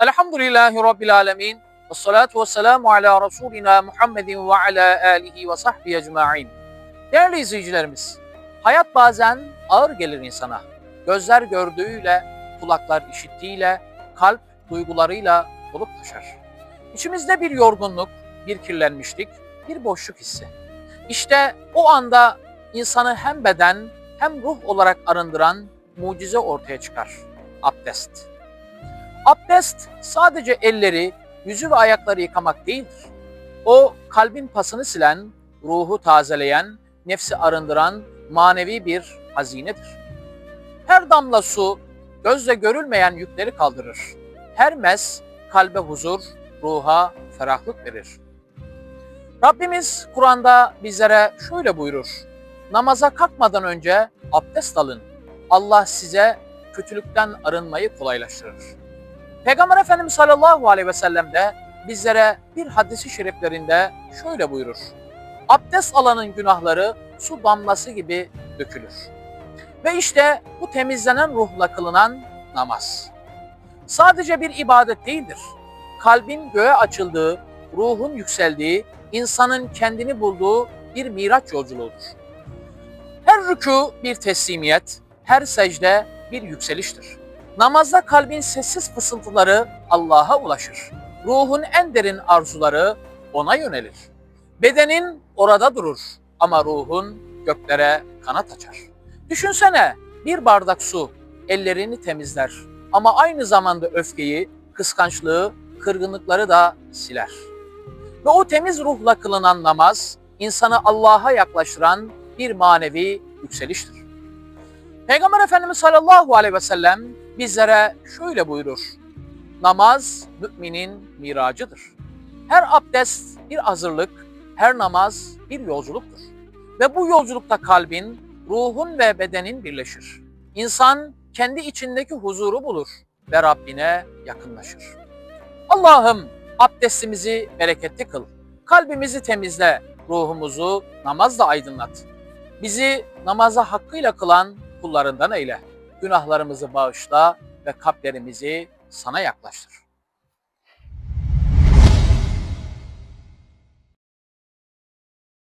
Elhamdülillahi Rabbil Alemin. Ve salatu ve selamu ala Resulina Muhammedin ve ala alihi ve sahbihi ecma'in. Değerli izleyicilerimiz, hayat bazen ağır gelir insana. Gözler gördüğüyle, kulaklar işittiğiyle, kalp duygularıyla dolup taşar. İçimizde bir yorgunluk, bir kirlenmişlik, bir boşluk hissi. İşte o anda insanı hem beden hem ruh olarak arındıran mucize ortaya çıkar. Abdest. Abdest sadece elleri, yüzü ve ayakları yıkamak değildir. O kalbin pasını silen, ruhu tazeleyen, nefsi arındıran manevi bir hazinedir. Her damla su gözle görülmeyen yükleri kaldırır. Her mes kalbe huzur, ruha ferahlık verir. Rabbimiz Kur'an'da bizlere şöyle buyurur. Namaza kalkmadan önce abdest alın. Allah size kötülükten arınmayı kolaylaştırır. Peygamber Efendimiz sallallahu aleyhi ve sellem de bizlere bir hadisi şeriflerinde şöyle buyurur. Abdest alanın günahları su damlası gibi dökülür. Ve işte bu temizlenen ruhla kılınan namaz. Sadece bir ibadet değildir. Kalbin göğe açıldığı, ruhun yükseldiği, insanın kendini bulduğu bir miraç yolculuğudur. Her rükû bir teslimiyet, her secde bir yükseliştir. Namazda kalbin sessiz fısıltıları Allah'a ulaşır. Ruhun en derin arzuları ona yönelir. Bedenin orada durur ama ruhun göklere kanat açar. Düşünsene bir bardak su ellerini temizler ama aynı zamanda öfkeyi, kıskançlığı, kırgınlıkları da siler. Ve o temiz ruhla kılınan namaz insanı Allah'a yaklaştıran bir manevi yükseliştir. Peygamber Efendimiz sallallahu aleyhi ve sellem bizlere şöyle buyurur. Namaz müminin miracıdır. Her abdest bir hazırlık, her namaz bir yolculuktur. Ve bu yolculukta kalbin, ruhun ve bedenin birleşir. İnsan kendi içindeki huzuru bulur ve Rabbine yakınlaşır. Allah'ım abdestimizi bereketli kıl. Kalbimizi temizle, ruhumuzu namazla aydınlat. Bizi namaza hakkıyla kılan kullarından eyle. Günahlarımızı bağışla ve kalplerimizi sana yaklaştır.